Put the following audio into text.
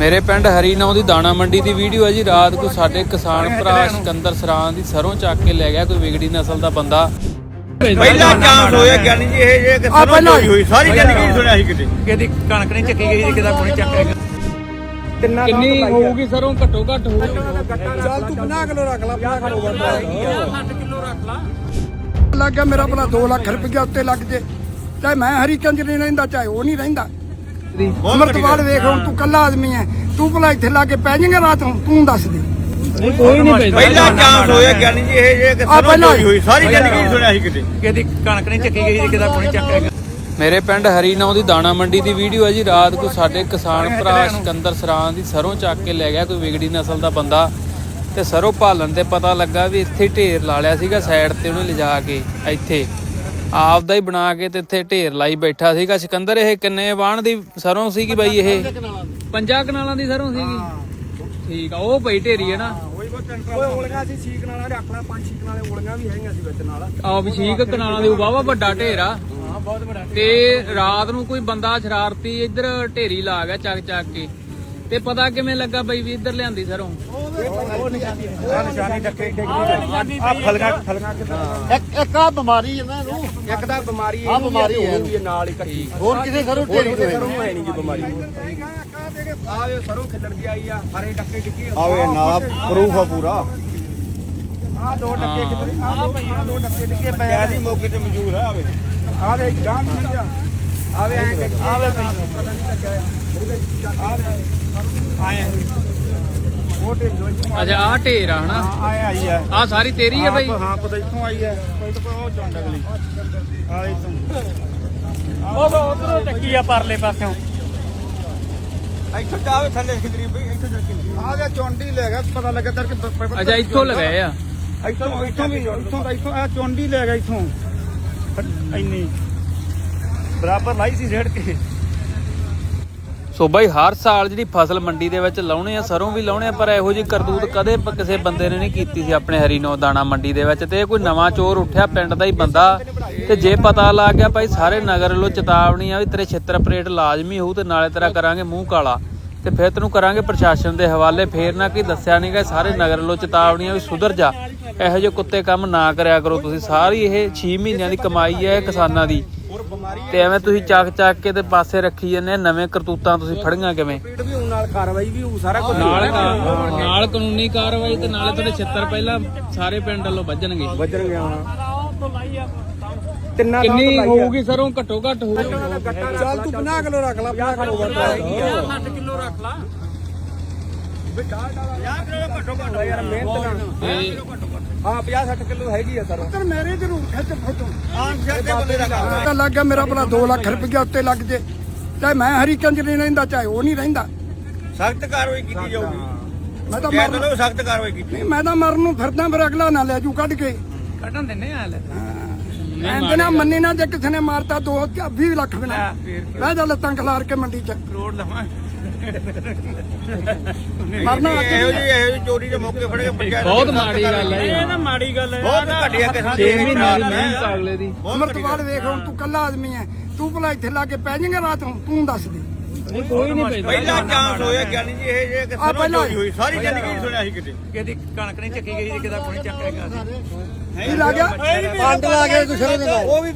ਮੇਰੇ ਪਿੰਡ ਹਰੀਨੌ ਦੀ ਦਾਣਾ ਮੰਡੀ ਦੀ ਵੀਡੀਓ ਹੈ ਜੀ। ਰਾਤ ਨੂੰ ਸਾਡੇ ਕਿਸਾਨ ਭਰਾ ਸਿਕੰਦਰ ਸਰਾਂ ਦੀ ਸਰੋਂ ਚੱਕ ਕੇ ਲੈ ਗਿਆ ਕੋਈ ਵਿਗੜੀ ਨਸਲ ਦਾ ਬੰਦਾ। ਪਹਿਲਾ ਚਾਂਸ ਹੋਇਆ ਗਿਆਨੀ ਜੀ ਇਹ ਜੇ ਕਿ ਆ ਸਰੋਂ ਪਹਿਲਾਂ ਚੋਰੀ ਹੋਈ ਸਾਰੀ ਜ਼ਿੰਦਗੀ ਨਹੀਂ ਸੁਣਿਆ ਸੀ ਕਿਤੇ। ਕਿਹਦੀ ਕਣਕ ਨਹੀਂ ਚੱਕੀ ਗਈ ਕਿਦਾ ਪੁਣੀ ਚੱਕੇਗਾ ਤਿੰਨਾਂ ਕਿੰਨੀ ਹੋਊਗੀ ਸਰੋਂ? ਘੱਟੋ ਘੱਟ ਹੋਊਗੀ ਚੱਲ ਤੂੰ 50 ਕਿਲੋ ਰੱਖ ਲੈ 50 ਕਿਲੋ ਵੱਧਾ 60 ਕਿਲੋ ਰੱਖ ਲੈ ਲੱਗ ਗਿਆ ਮੇਰਾ ਭਲਾ 2 ਲੱਖ ਰੁਪਇਆ ਉੱਤੇ ਲੱਗ ਜੇ। ਚਾਹੇ ਮੈਂ ਹਰੀ ਚੰਦ ਨਹੀਂ ਰਹਿੰਦਾ ਚਾਹੇ ਉਹ ਨਹੀਂ ਰਹਿੰਦਾ। ਅਮਰਤਵਾਲ ਵੇਖ ਹੁਣ ਤੂੰ ਕੱਲਾ ਆਦਮੀ ਹੈ ਤੂੰ ਭਲਾ ਇੱਥੇ ਲਾ ਕੇ ਪੈ ਜਾਏਗਾ ਰਾਤ ਨੂੰ ਤੂੰ ਦੱਸ ਦੇ। ਕੋਈ ਨਹੀਂ ਪਹਿਲਾ ਚਾਂਸ ਹੋਇਆ ਗਿਆਨੀ ਜੀ ਇਹ ਜੇ ਕਿ ਆ ਸਰੋਂ ਪਹਿਲਾਂ ਚੋਰੀ ਹੋਈ ਸਾਰੀ ਜ਼ਿੰਦਗੀ ਨਹੀਂ ਸੁਣਿਆ ਸੀ ਕਿਤੇ। ਕਿਹਦੀ ਕਣਕ ਨਹੀਂ ਚੱਕੀ ਗਈ ਜੀ ਕਿਦਾ ਪੁਣੀ ਚੱਕੇਗਾ ਮੇਰੇ ਪਿੰਡ ਹਰੀਨੌ ਦੀ ਦਾਣਾ ਮੰਡੀ ਦੀ ਵੀਡੀਓ ਹੈ ਜੀ। ਰਾਤ ਨੂੰ ਸਾਡੇ ਕਿਸਾਨ ਭਰਾ ਸਿਕੰਦਰ ਸਰਾਂ ਦੀ ਸਰੋਂ ਚੱਕ ਕੇ ਲੈ ਗਿਆ ਕੋਈ ਵਿਗੜੀ ਨਸਲ ਦਾ ਬੰਦਾ। ਤੇ ਸਰੋਂ ਭਾਲਣ ਤੇ ਪਤਾ ਲੱਗਾ ਵੀ ਇੱਥੇ ਢੇਰ ਲਾ ਲਿਆ ਸੀਗਾ ਸਾਈਡ ਤੇ ਉਹਨੇ ਲਿਜਾ ਕੇ ਇੱਥੇ। ਆਪਦਾ ਹੀ ਬਣਾ ਕੇ ਤੇ ਇੱਥੇ ਢੇਰ ਲਾਈ ਬੈਠਾ ਸੀਗਾ। ਸਿਕੰਦਰ ਇਹ ਕਿੰਨੇ ਵਾਣ ਦੀ ਸਰੋਂ ਸੀਗੀ ਬਾਈ ਇਹ? ਪੰਜਾਂ ਕਨਾਲਾਂ ਦੀ। ਸਰੋਂ ਸੀਗੀ? ਠੀਕ ਆ ਉਹ ਪਈ ਢੇਰੀ ਹੈ ਨਾ? ਓਲੀਆਂ ਸੀ ਛੀਕ ਨਾਲ ਰੱਖ ਲੈ ਪੰਜ ਛੀਕ ਨਾਲੇ ਓਲੀਆਂ ਵੀ ਹੈਗੀਆਂ ਸੀ ਵਿੱਚ ਨਾਲ। ਆ ਵਿਸ਼ੀਕ ਕਨਾਲਾਂ ਦੇ ਵਾਵਾ ਵੱਡਾ ਢੇਰ ਆ। ਤੇ ਰਾਤ ਨੂੰ ਕੋਈ ਬੰਦਾ ਸ਼ਰਾਰਤੀ ਇੱਧਰ ਢੇਰੀ ਲਾ ਗਿਆ ਚੱਕ ਚੱਕ ਕੇ। ਤੇ ਪਤਾ ਕਿਵੇਂ ਲੱਗਾ ਬਈ ਵੀ ਇੱਧਰ ਲਿਆਂਦੀ ਸਰੋਂ? ਨਿਸ਼ਾਨੀ ਡੱਕੇ ਆ ਫਲਗਾ ਫਲਗਾ ਇੱਕ ਇੱਕ ਆ ਬਿਮਾਰੀ ਇਹਨਾਂ ਨੂੰ ਇੱਕ ਤਾਂ ਬਿਮਾਰੀ ਆਹ ਬਿਮਾਰੀ ਹੈ। ਵੀ ਨਾਲ ਹੀ ਕੱਟੀ। ਹੋਰ ਕਿਸੇ ਸਰੋਂ ਢੇਰੀ ਤੋਂ ਸਰੋਂ ਹੈ ਨਹੀਂ ਜੀ ਬਿਮਾਰੀ। ਆ ਵੇ ਸਰੋਂ ਖਿੱਲਰ ਦੀ ਆਈ ਆ ਹਰੇ ਡੱਕੇ ਡਿੱਗੇ ਆਵੇ ਨਾ ਪ੍ਰੂਫ ਆ ਪੂਰਾ। ਆ ਦੋ ਡੱਕੇ ਕਿਤੇ ਆ ਦੋ ਆਹ ਦੋ ਡੱਕੇ ਡਿੱਗੇ ਪਏ ਆ। ਐਦੀ ਮੌਕੇ ਤੇ ਮੌਜੂਦ ਆ ਆਵੇ ਆ ਵੇ ਗਾਂ ਨਹੀਂ ਆ ਆ ਵੇ ਐਂ ਕਿ- ਆ ਵੇ ਪਤਾ ਨਹੀਂ ਲੱਗਿਆ ਆ ਆਏ। ਉਹ ਅੱਛਾ ਆ ਢੇਰ ਆ ਹਨਾ? ਆਏ ਆਈ ਆ। ਆ ਸਾਰੀ ਤੇਰੀ ਹੈ ਬਈ? ਹਾਂ ਪਤਾ ਇੱਥੋਂ ਆਈ ਹੈ ਕੋਈ ਤਾਂ ਉਹ ਚੌਂਡ ਅਗਲੀ। ਆ ਇੱਥੋਂ। ਉਹ ਉਧਰੋਂ ਚੱਕੀ ਆ ਪਰਲੇ ਪਾਸਿਓਂ। ਇੱਥੋਂ ਜਾਵੇ ਥੱਲੇ ਖਿਦਰੀ ਬਈ ਇੱਥੋਂ ਜਾ ਕੇ। ਆ ਵੇ ਚੌਂਡੀ ਲੈ ਗਿਆ ਪਤਾ ਲੱਗਾ ਤੇਰੇ ਕਿ ਅੱਛਾ ਇੱਥੋਂ ਲਗਾਏ ਆ? ਇੱਥੋਂ ਇੱਥੋਂ ਵੀ ਇੱਥੋਂ ਦਾ ਇੱਥੋਂ ਆ ਚੌਂਡੀ ਲੈ ਗਿਆ ਇੱਥੋਂ ਇੰਨੀ। ਬਰਾਬਰ ਲਾਈ ਸੀ ਰੇੜ ਕੇ। ਸੋ ਬਾਈ, ਹਰ ਸਾਲ ਜਿਹੜੀ ਫਸਲ ਮੰਡੀ ਦੇ ਵਿੱਚ ਲਾਉਣੇ ਆ, ਸਰੋਂ ਵੀ ਲਾਉਣੇ ਆ, ਪਰ ਇਹੋ ਜੀ ਕਰਤੂਤ ਕਦੇ ਕਿਸੇ ਬੰਦੇ ਨੇ ਨਹੀਂ ਕੀਤੀ ਸੀ ਆਪਣੇ ਹਰੀਨੋ ਦਾਣਾ ਮੰਡੀ ਦੇ ਵਿੱਚ। ਤੇ ਕੋਈ ਨਵਾਂ ਚੋਰ ਉੱਠਿਆ ਪਿੰਡ ਦਾ ਹੀ ਬੰਦਾ। ਤੇ ਜੇ ਪਤਾ ਲੱਗ ਗਿਆ, ਭਾਈ, ਸਾਰੇ ਨਗਰ ਵੱਲੋਂ ਚੇਤਾਵਨੀ ਆ ਵੀ ਤੇਰੇ ਛਿੱਤਰ ਪਰੇਡ ਲਾਜ਼ਮੀ ਹੋਊ ਤੇ ਨਾਲੇ ਤੇਰਾ ਕਰਾਂਗੇ ਮੂੰਹ ਕਾਲਾ। ਤੇ ਫਿਰ ਤੈਨੂੰ ਕਰਾਂਗੇ ਪ੍ਰਸ਼ਾਸਨ ਦੇ ਹਵਾਲੇ। ਫੇਰ ਨਾ ਕੀ ਦੱਸਿਆ ਨਹੀਂਗਾ ਸਾਰੇ ਨਗਰ ਵੱਲੋਂ ਚੇਤਾਵਨੀ ਆ ਵੀ ਸੁਧਰ ਜਾ। ਇਹੋ ਜਿਹੇ ਕੁੱਤੇ ਕੰਮ ਨਾ ਕਰਿਆ ਕਰੋ ਤੁਸੀਂ। ਸਾਰੀ ਇਹ 6 ਮਹੀਨਿਆਂ ਦੀ ਕਮਾਈ ਹੈ ਕਿਸਾਨਾਂ ਦੀ। ਤੇ ਐਵੇਂ ਤੁਸੀਂ ਚੱਕ ਚੱਕ ਕੇ ਤੇ ਪਾਸੇ ਰੱਖੀ ਜਾਂਦੇ ਨਵੇਂ ਕਰਤੂਤਾਂ ਤੁਸੀਂ ਫੜੀਆਂ ਕਿਵੇਂ? ਪੀੜ ਵੀ ਹੋਣ ਨਾਲ ਕਾਰਵਾਈ ਵੀ ਹੋਊ ਸਾਰਾ ਕੁਝ ਨਾਲ ਨਾਲ ਕਾਨੂੰਨੀ ਕਾਰਵਾਈ ਤੇ ਨਾਲੇ ਤੁਹਾਡੇ 76 ਪਹਿਲਾਂ ਸਾਰੇ ਪਿੰਡ ਵੱਲੋਂ ਵੱਜਣਗੇ। ਤਿੰਨਾਂ ਕਿੰਨੀ ਹੋਊਗੀ ਸਰੋਂ ਘੱਟੋ ਘੱਟ ਹੋਊਗੀ। ਚੱਲ ਤੂੰ 50 ਕਿਲੋ ਰੱਖ ਲੈ 50 ਕਿਲੋ ਵੱਧਾ 60 ਕਿਲੋ ਰੱਖ ਲੈ। ਘੱਟੋ ਘੱਟ ਯਾਰ ਮਿਹਨਤ ਨਾਲ। ਹਾਂ। 50 60 ਕਿਲੋ ਹੈਗੀ ਆ ਸਰ। ਤੇ ਮੇਰੇ ਜ਼ਰੂਰ ਖਿੱਚ ਫੋਟੋ ਤਾਂ ਲੱਗ ਗਿਆ ਮੇਰਾ ਭਲਾ 2 ਲੱਖ ਰੁਪਇਆ ਉੱਤੇ ਲੱਗ ਜੇ। ਚਾਹੇ ਮੈਂ ਹਰੀ ਚੰਦ ਨਹੀਂ ਰਹਿੰਦਾ ਚਾਹੇ ਉਹ ਨਹੀਂ ਰਹਿੰਦਾ। ਸਖਤ ਕਾਰਵਾਈ ਕੀਤੀ ਜਾਊਗੀ। ਮੈਂ ਤਾਂ ਮਰਨ ਦੋ ਸਖਤ ਕਾਰਵਾਈ ਕੀਤੀ ਨਹੀਂ ਮੈਂ ਤਾਂ ਮਰਨ ਨੂੰ ਫਿਰਦਾ ਫਿਰ ਅਗਲਾ ਨਾ ਲੈ ਜੂ ਕੱਢ ਕੇ। ਕੱਢਣ ਦਿੰਨੇ ਆ ਲੈ। ਐਂਦੇ ਨਾ ਮੰਨੇ ਨਾ ਜੇ ਕਿਸੇ ਨੇ ਮਾਰਤਾ 2 20 ਲੱਖ ਬਣਾ ਮੈਂ ਤਾਂ ਲੱਤਾਂ ਖਲਾਰ ਕੇ ਮੰਡੀ ਚ। ਕਰੋੜ ਲਵਾਂ। ਮਰਨਾ ਇਹੋ ਜਿਹੀ ਇਹੋ ਜਿਹੀ ਚੋਰੀ ਦੇ ਮੌਕੇ ਫੜ ਕੇ ਪੰਚਾਇਤ ਬਹੁਤ ਮਾੜੀ ਗੱਲ ਹੈ ਇਹ। ਨਾ ਮਾੜੀ ਗੱਲ ਹੈ। ਬਹੁਤ ਘਟਿਆ ਕਿਸਮ 6 ਮਹੀਨਿਆਂ ਦੀ ਮਿਹਨਤ ਅਗਲੇ ਦੀ। ਅਮਰਤਵਾਲ ਵੇਖ ਹੁਣ ਤੂੰ ਕੱਲਾ ਆਦਮੀ ਹੈ। ਤੂੰ ਭਲਾ ਇੱਥੇ ਲਾ ਕੇ ਪੈ ਜਾਏਗਾ ਰਾਤ ਨੂੰ। ਤੂੰ ਦੱਸ ਦੇ। ਕੋਈ ਨਹੀਂ ਪੈਂਦਾ ਪਹਿਲਾ ਚਾਂਸ ਹੋਇਆ ਗਿਆਨੀ ਜੀ ਇਹ ਜੇ ਕਿ ਆ ਸਰੋਂ ਪਹਿਲਾਂ ਚੋਰੀ ਹੋਈ ਸਾਰੀ ਜ਼ਿੰਦਗੀ ਨਹੀਂ ਸੁਣਿਆ ਸੀ ਕਿਤੇ। ਕਿਹਦੀ ਕਣਕ ਨਹੀਂ ਚੱਕੀ ਗਈ ਜੀ ਕਿਦਾ ਪੁਣੀ ਚੱਕੇਗਾ ਕੀ ਲਾ ਗਿਆ? ਪੰਡ ਲਾ ਕੇ ਕੁਛ ਦੇ ਨਾਲ ਉਹ ਵੀ